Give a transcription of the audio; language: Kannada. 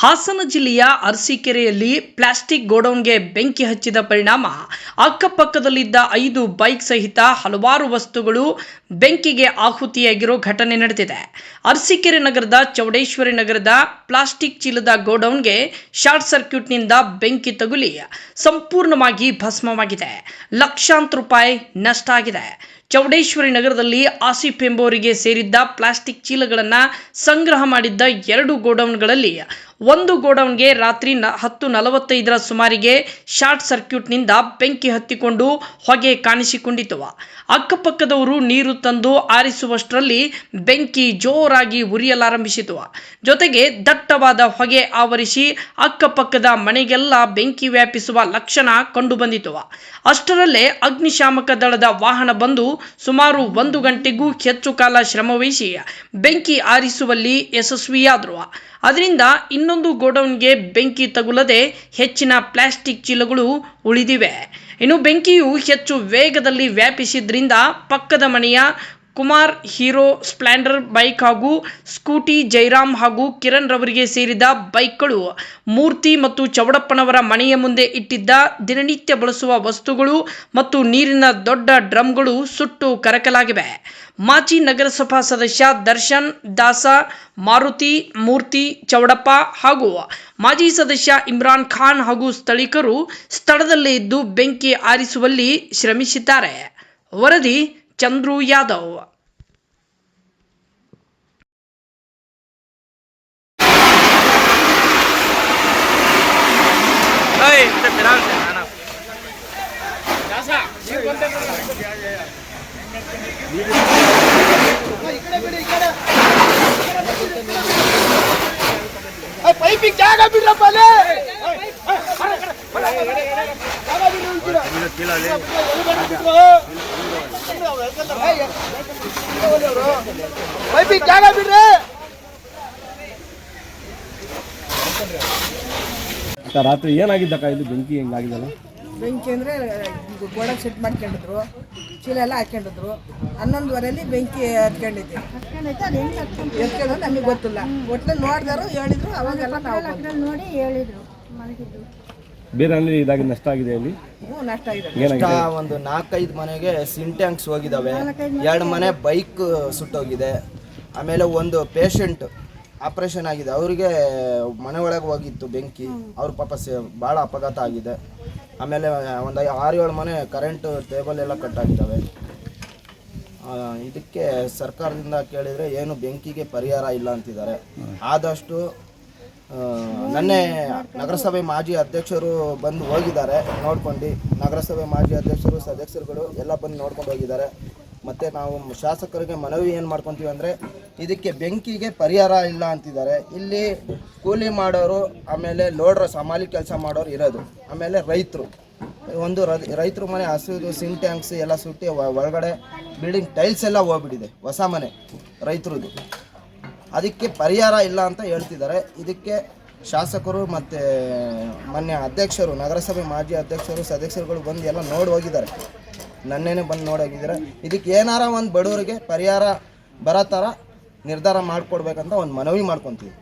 ಹಾಸನ ಜಿಲ್ಲೆಯ ಅರಸೀಕೆರೆಯಲ್ಲಿ ಪ್ಲಾಸ್ಟಿಕ್ ಗೋಡೌನ್ಗೆ ಬೆಂಕಿ ಹಚ್ಚಿದ ಪರಿಣಾಮ. ಅಕ್ಕಪಕ್ಕದಲ್ಲಿದ್ದ ಐದು ಬೈಕ್ ಸಹಿತ ಹಲವಾರು ವಸ್ತುಗಳು ಬೆಂಕಿಗೆ ಆಹುತಿಯಾಗಿರೋ ಘಟನೆ ನಡೆದಿದೆ. ಅರಸೀಕೆರೆ ನಗರದ ಚೌಡೇಶ್ವರಿ ನಗರದ ಪ್ಲಾಸ್ಟಿಕ್ ಚೀಲದ ಗೋಡೌನ್ಗೆ ಶಾರ್ಟ್ ಸರ್ಕ್ಯೂಟ್ನಿಂದ ಬೆಂಕಿ ತಗುಲಿ, ಸಂಪೂರ್ಣವಾಗಿ ಭಸ್ಮವಾಗಿದೆ. ಲಕ್ಷಾಂತರ ರೂಪಾಯಿ ನಷ್ಟ ಆಗಿದೆ. ಚೌಡೇಶ್ವರಿ ನಗರದಲ್ಲಿ ಆಸಿಫ್ ಎಂಬುವರಿಗೆ ಸೇರಿದ್ದ ಪ್ಲಾಸ್ಟಿಕ್ ಚೀಲಗಳನ್ನು ಸಂಗ್ರಹ ಮಾಡಿದ್ದ ಎರಡು ಗೋಡೌನ್ಗಳಲ್ಲಿ ಒಂದು ಗೋಡೌನ್ಗೆ ರಾತ್ರಿ ನ ಹತ್ತು ನಲವತ್ತೈದರ ಸುಮಾರಿಗೆ ಶಾರ್ಟ್ ಸರ್ಕ್ಯೂಟ್ನಿಂದ ಬೆಂಕಿ ಹತ್ತಿಕೊಂಡು ಹೊಗೆ ಕಾಣಿಸಿಕೊಂಡಿತು. ಅಕ್ಕಪಕ್ಕದವರು ನೀರು ತಂದು ಆರಿಸುವಷ್ಟರಲ್ಲಿ ಬೆಂಕಿ ಜೋರಾಗಿ ಉರಿಯಲಾರಂಭಿಸಿತು. ಜೊತೆಗೆ ದಟ್ಟವಾದ ಹೊಗೆ ಆವರಿಸಿ ಅಕ್ಕಪಕ್ಕದ ಮನೆಗೆಲ್ಲ ಬೆಂಕಿ ವ್ಯಾಪಿಸುವ ಲಕ್ಷಣ ಕಂಡುಬಂದಿತು. ಅಷ್ಟರಲ್ಲೇ ಅಗ್ನಿಶಾಮಕ ದಳದ ವಾಹನ ಬಂದು ಸುಮಾರು ಒಂದು ಗಂಟೆಗೂ ಹೆಚ್ಚು ಕಾಲ ಶ್ರಮವಹಿಸಿ ಬೆಂಕಿ ಆರಿಸುವಲ್ಲಿ ಯಶಸ್ವಿಯಾದರು. ಅದರಿಂದ ಇನ್ನೊಂದು ಗೋಡೌನ್ಗೆ ಬೆಂಕಿ ತಗುಲದೆ ಹೆಚ್ಚಿನ ಪ್ಲಾಸ್ಟಿಕ್ ಚೀಲಗಳು ಉಳಿದಿವೆ. ಇನ್ನು ಬೆಂಕಿಯು ಹೆಚ್ಚು ವೇಗದಲ್ಲಿ ವ್ಯಾಪಿಸಿದ್ರಿಂದ ಪಕ್ಕದ ಮನೆಯ ಕುಮಾರ್, ಹೀರೋ ಸ್ಪ್ಲೆಂಡರ್, ಬೈಕ್ ಹಾಗೂ ಸ್ಕೂಟಿ ಜೈರಾಮ್ ಹಾಗೂ ಕಿರಣ್ ರವರಿಗೆ ಸೇರಿದ ಬೈಕ್ಗಳು ಮೂರ್ತಿ ಮತ್ತು ಚೌಡಪ್ಪನವರ ಮನೆಯ ಮುಂದೆ ಇಟ್ಟಿದ್ದ ದಿನನಿತ್ಯ ಬಳಸುವ ವಸ್ತುಗಳು ಮತ್ತು ನೀರಿನ ದೊಡ್ಡ ಡ್ರಮ್ಗಳು ಸುಟ್ಟು ಕರಕಲಾಗಿವೆ. ಮಾಜಿ ನಗರಸಭಾ ಸದಸ್ಯ ದರ್ಶನ್, ದಾಸ, ಮಾರುತಿ, ಮೂರ್ತಿ, ಚೌಡಪ್ಪ ಹಾಗೂ ಮಾಜಿ ಸದಸ್ಯ ಇಮ್ರಾನ್ ಖಾನ್ ಹಾಗೂ ಸ್ಥಳೀಕರು ಸ್ಥಳದಲ್ಲೇ ಇದ್ದು ಬೆಂಕಿ ಆರಿಸುವಲ್ಲಿ ಶ್ರಮಿಸಿದ್ದಾರೆ. ವರದಿ ಚಂದ್ರು ಯಾದವ್. ಪೈಪಿಗೆ ಜಾಗ ಬಿಡ್ರಪ್ಪ ಅಲ್ಲೇ ಜಾಗ ಬಿಡ್ರಿ ರಾತ್ರಿ ಏನಾಗಿದ್ದಕ್ಕ ಇದು ಬೆಂಕಿ ಹೆಂಗಾಗಿದಲ್ಲ ಬೆಂಕಿ ಅಂದರೆ ಗೋಡಕ್ಕೆ ಸೆಟ್ ಮಾಡ್ಕೊಂಡಿದ್ರು. ಚೀಲ ಎಲ್ಲ ಹಾಕೊಂಡಿದ್ರು. ಹನ್ನೊಂದುವರೆಯಲ್ಲಿ ಬೆಂಕಿ ಹತ್ಕೊಂಡಿದ್ದೆ. ಎತ್ಕೊಂಡು ನಮಗೆ ಗೊತ್ತಿಲ್ಲ. ಒಟ್ಟಲ್ಲಿ ನೋಡಿದಾರು ಹೇಳಿದ್ರು ಅವಾಗೆಲ್ಲ ನಾವು. ನೋಡಿ ಹೇಳಿದ್ರು ಮಲಗಿದ್ದು ಬೇರೆ ಇದಾಗಿ ನಷ್ಟ ಆಗಿದೆ ನಷ್ಟ ಏನಾಗಿದೆ? ಒಂದು ನಾಲ್ಕೈದು ಮನೆಗೆ ಸಿಂಟ್ಯಾಂಕ್ಸ್ ಹೋಗಿದಾವೆ. ಎರಡು ಮನೆ ಬೈಕ್ ಸುಟ್ಟೋಗಿದೆ. ಆಮೇಲೆ ಒಂದು ಪೇಷಂಟ್ ಆಪರೇಷನ್ ಆಗಿದೆ. ಅವರಿಗೆ ಮನೆ ಒಳಗೆ ಹೋಗಿತ್ತು ಬೆಂಕಿ. ಅವ್ರ ಪಾಪ ಸೇ ಭಾಳ ಅಪಘಾತ ಆಗಿದೆ. ಆಮೇಲೆ ಒಂದು ಆರು ಏಳು ಮನೆ ಕರೆಂಟ್ ಟೇಬಲ್ ಎಲ್ಲ ಕಟ್ ಆಗಿದ್ದಾವೆ ಇದಕ್ಕೆ ಸರ್ಕಾರದಿಂದ ಕೇಳಿದರೆ ಏನು ಬೆಂಕಿಗೆ ಪರಿಹಾರ ಇಲ್ಲ ಅಂತಿದ್ದಾರೆ. ಆದಷ್ಟು ನನ್ನೆ ನಗರಸಭೆ ಮಾಜಿ ಅಧ್ಯಕ್ಷರು ಬಂದು ಹೋಗಿದ್ದಾರೆ, ನೋಡ್ಕೊಂಡು. ನಗರಸಭೆ ಮಾಜಿ ಅಧ್ಯಕ್ಷರು, ಸದಸ್ಯರುಗಳು ಎಲ್ಲ ಬಂದು ನೋಡ್ಕೊಂಡು ಹೋಗಿದ್ದಾರೆ. ಮತ್ತು ನಾವು ಶಾಸಕರಿಗೆ ಮನವಿ ಏನು ಮಾಡ್ಕೊತೀವಿ ಅಂದರೆ, ಇದಕ್ಕೆ ಬೆಂಕಿಗೆ ಪರಿಹಾರ ಇಲ್ಲ ಅಂತಿದ್ದಾರೆ. ಇಲ್ಲಿ ಕೂಲಿ ಮಾಡೋರು, ಆಮೇಲೆ ಲೋಡ್ರ ಸಮಾಲಿ ಕೆಲಸ ಮಾಡೋರು ಇರೋದು. ಆಮೇಲೆ ರೈತರು. ಒಂದು ರೈತರ ಮನೆ ಹಸಿದು, ಸಿಂಕ್ ಟ್ಯಾಂಕ್ಸ್ ಎಲ್ಲ ಸುಟ್ಟಿ ಒಳಗಡೆ ಬಿಲ್ಡಿಂಗ್ ಟೈಲ್ಸ್ ಎಲ್ಲ ಹೋಗ್ಬಿಟ್ಟಿದೆ. ಹೊಸ ಮನೆ ರೈತರದ್ದು ಅದಕ್ಕೆ ಪರಿಹಾರ ಇಲ್ಲ ಅಂತ ಹೇಳ್ತಿದ್ದಾರೆ. ಇದಕ್ಕೆ ಶಾಸಕರು ಮತ್ತು ಮೊನ್ನೆ ಅಧ್ಯಕ್ಷರು, ನಗರಸಭೆ ಮಾಜಿ ಅಧ್ಯಕ್ಷರು, ಸದಸ್ಯರುಗಳು ಬಂದು ಎಲ್ಲ ನೋಡಿ ಹೋಗಿದ್ದಾರೆ. ನನ್ನೇನೆ ಬಂದು ನೋಡಿ ಹೋಗಿದ್ದಾರೆ? ಇದಕ್ಕೆ ಏನಾರ ಒಂದು ಬಡವರಿಗೆ ಪರಿಹಾರ ಬರೋ ಥರ ನಿರ್ಧಾರ ಮಾಡಿಕೊಡ್ಬೇಕಂತ ಒಂದು ಮನವಿ ಮಾಡ್ಕೊತೀವಿ.